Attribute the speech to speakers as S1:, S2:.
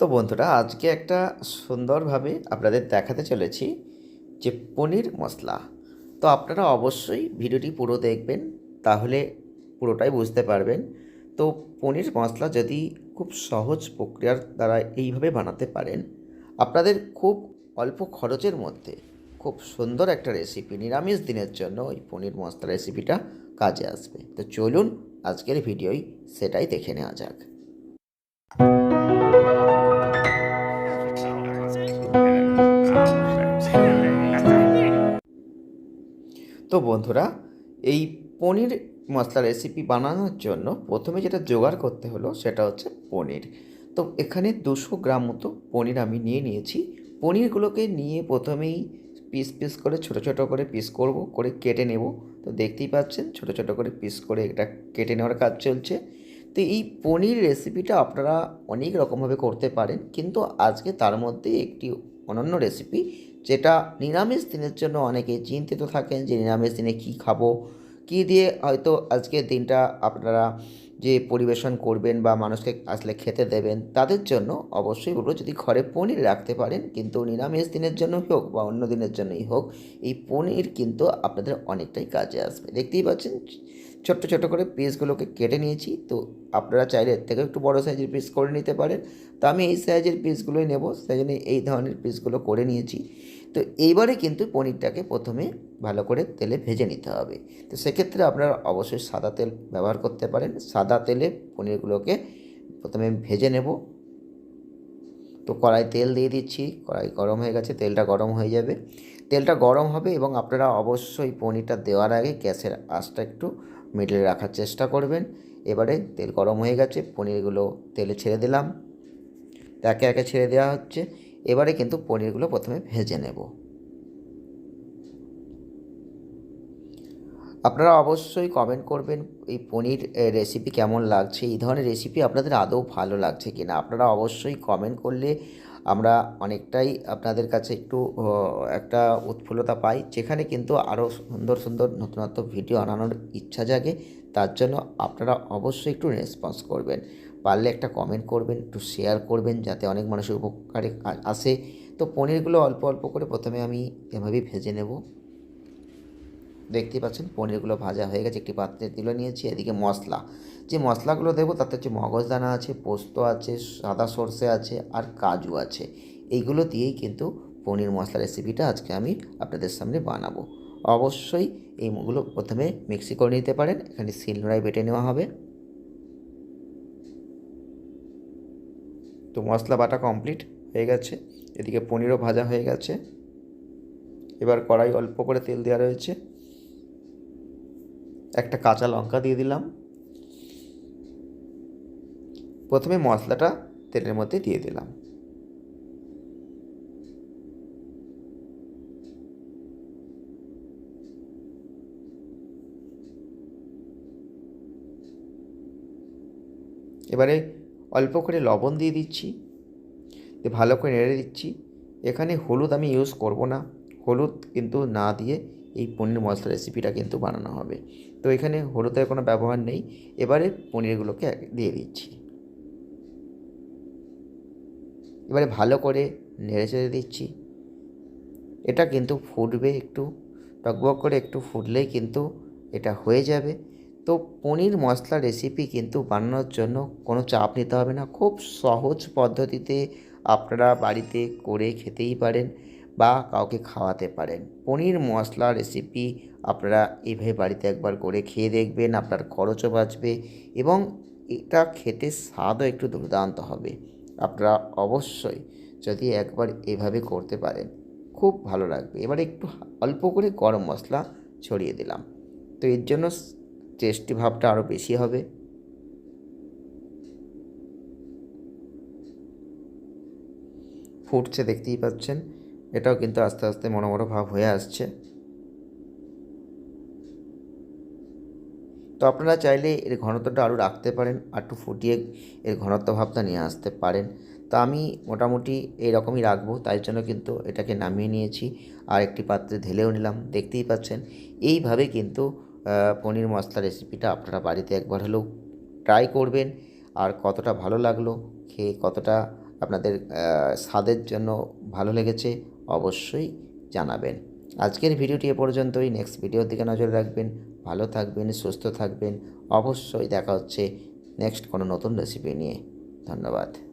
S1: তো বন্ধুরা, আজকে একটা সুন্দরভাবে আপনাদের দেখাতে চলেছি যে পনির মশলা। তো আপনারা অবশ্যই ভিডিওটি পুরো দেখবেন, তাহলে পুরোটাই বুঝতে পারবেন। তো পনির মশলা যদি খুব সহজ প্রক্রিয়ার দ্বারা এইভাবে বানাতে পারেন, আপনাদের খুব অল্প খরচের মধ্যে খুব সুন্দর একটা রেসিপি নিরামিষ দিনের জন্য ওই পনির মশলা রেসিপিটা কাজে আসবে। তো চলুন আজকের ভিডিওই সেটাই দেখে নেওয়া যাক। বন্ধুরা, এই পনির মশলা রেসিপি বানানোর জন্য প্রথমে যেটা জোগাড় করতে হলো সেটা হচ্ছে পনির। তো এখানে দুশো গ্রাম মতো পনির আমি নিয়ে নিয়েছি। পনিরগুলোকে নিয়ে প্রথমেই পিস পিস করে, ছোট ছোট করে পিস করব, করে কেটে নেব। তো দেখতেই পাচ্ছেন, ছোট ছোট করে পিস করে এটা কেটে নেওয়ার কাজ চলছে। তো এই পনির রেসিপিটা আপনারা অনেক রকমভাবে করতে পারেন, কিন্তু আজকে তার মধ্যে একটি অনন্য রেসিপি যেটা নিরামিষ দিনের জন্য অনেকে চিন্তিত থাকেন যে নিরামিষ দিনে কী খাব, কী দিয়ে হয়তো আজকের দিনটা আপনারা যে পরিবেশন করবেন বা মানুষকে আসলে খেতে দেবেন, তাদের জন্য অবশ্যই বলব যদি ঘরে পনির রাখতে পারেন, কিন্তু নিরামিষ দিনের জন্য হোক বা অন্য দিনের জন্যই হোক, এই পনির কিন্তু আপনাদের অনেকটাই কাজে আসবে। দেখতেই পাচ্ছেন ছোট্ট ছোট করে পিসগুলোকে কেটে নিয়েছি। তো আপনারা চাইলে এর থেকে একটু বড় সাইজের পিস করে নিতে পারেন। তো আমি এই সাইজের পিসগুলোই নেব। সেই জন্য এই ধরনের পিসগুলো করে নিয়েছি। তো এইবারে কিন্তু পনিরটাকে প্রথমে ভালো করে তেলে ভেজে নিতে হবে। তো সেক্ষেত্রে আপনারা অবশ্যই সাদা তেল ব্যবহার করতে পারেন। সাদা তেলে পনিরগুলোকে প্রথমে ভেজে নেব। তো কড়াই তেল দিয়ে দিচ্ছি। কড়াই গরম হয়ে গেছে, তেলটা গরম হয়ে যাবে। তেলটা গরম হবে এবং আপনারা অবশ্যই পনিরটা দেওয়ার আগে গ্যাসের আঁচটা একটু মিডলে রাখার চেষ্টা করবেন। এবারে তেল গরম হয়ে গেছে, পনিরগুলো তেলে ছেড়ে দিলাম। একে একে ছেড়ে দেওয়া হচ্ছে। এবারে কিন্তু পনিরগুলো প্রথমে ভেজে নেব। আপনারা অবশ্যই কমেন্ট করবেন এই পনির রেসিপি কেমন লাগছে? এই ধরনের রেসিপি আপনাদের আদৌ ভালো লাগছে কি না আপনারা অবশ্যই কমেন্ট করলে আমরা অনেকটাই আপনাদের কাছে একটু একটা উৎফুল্লতা পাই, যেখানে কিন্তু আরও সুন্দর সুন্দর নতুনত্ব ভিডিও আনানোর ইচ্ছা জাগে, তার জন্য আপনারা অবশ্যই একটু রেসপন্স করবেন। পারলে একটা কমেন্ট করবেন, একটু শেয়ার করবেন, যাতে অনেক মানুষের উপকারে আসে। তো পনিরগুলো অল্প অল্প করে প্রথমে আমি এভাবেই ভেজে নেব। দেখতেই পাচ্ছেন পনিরগুলো ভাজা হয়ে গেছে, একটি পাত্রে তুলে নিয়েছি, এদিকে মশলা। যে মশলাগুলো দেবো তাতে হচ্ছে মগজদানা আছে, পোস্ত আছে, সাদা সর্ষে আছে আর কাজু আছে। এইগুলো দিয়েই কিন্তু পনির মশলা রেসিপিটা আজকে আমি আপনাদের সামনে বানাবো। অবশ্যই এইগুলো প্রথমে মিক্সি করে নিতে পারেন, এখানে শিলনোড়ায় বেটে নেওয়া হবে। তো মশলা বাটা কমপ্লিট হয়ে গেছে, এদিকে পনিরও ভাজা হয়ে গেছে। এবার কড়াই অল্প করে তেল দেওয়া রয়েছে। একটা কাঁচা লঙ্কা দিয়ে দিলাম। প্রথমে মশলাটা তেলের মধ্যে দিয়ে দিলাম। এবারে অল্প করে লবণ দিয়ে দিচ্ছি। দিয়ে ভালো করে নেড়ে দিচ্ছি। এখানে হলুদ আমি ইউজ করব না। হলুদ কিন্তু না দিয়ে এই পনির মশলা রেসিপিটা কিন্তু বানানো হবে। তো এখানে হলুদের কোনো ব্যবহার নেই। এবারে পনিরগুলোকে দিয়ে দিচ্ছি। এবারে ভালো করে নেড়ে চেড়ে দিচ্ছি। এটা কিন্তু ফুটবে একটু, টকবক করে একটু ফুটলেই কিন্তু এটা হয়ে যাবে। তো পনির মশলা রেসিপি কিন্তু বানানোর জন্য কোনো চাপ নিতে হবে না। খুব সহজ পদ্ধতিতে আপনারা বাড়িতে করে খেতেই পারেন। বা কাউকে খাওয়াতে পারেন। পনির মশলা রেসিপি আপনারা এইভাবে বাড়িতে একবার করে খেয়ে দেখবেন, আপনার খরচও বাঁচবে এবং এটা খেতে স্বাদও একটু দুর্দান্ত হবে। আপনারা অবশ্যই যদি একবার এভাবে করতে পারেন, খুব ভালো লাগবে। এবার একটু অল্প করে গরম মশলা ছড়িয়ে দিলাম। তো এর জন্য টেস্টি ভাবটা আরও বেশি হবে। ফুটছে দেখতেই পাচ্ছেন। এটাও কিন্তু আস্তে আস্তে মনোমরো ভাব হয়ে আসছে। তো আপনারা চাইলে এর ঘনত্বটা আরও রাখতে পারেন, আর একটু ফুটিয়ে এর ঘনত্ব ভাবটা নিয়ে আসতে পারেন। তো আমি মোটামুটি এইরকমই রাখব, তাই জন্য কিন্তু এটাকে নামিয়ে নিয়েছি, আর একটি পাত্রে ঢেলেও নিলাম। দেখতেই পাচ্ছেন, এইভাবে কিন্তু পনির মশলা রেসিপিটা আপনারা বাড়িতে একবার হলেও ট্রাই করবেন। আর কতটা ভালো লাগল, খেয়ে কতটা আপনাদের স্বাদের জন্য ভালো লেগেছে অবশ্যই জানাবেন। আজকের ভিডিওটি এ পর্যন্তই। নেক্সট ভিডিওর দিকে নজর রাখবেন। ভালো থাকবেন, সুস্থ থাকবেন। অবশ্যই দেখা হচ্ছে নেক্সট কোনো নতুন রেসিপি নিয়ে। ধন্যবাদ।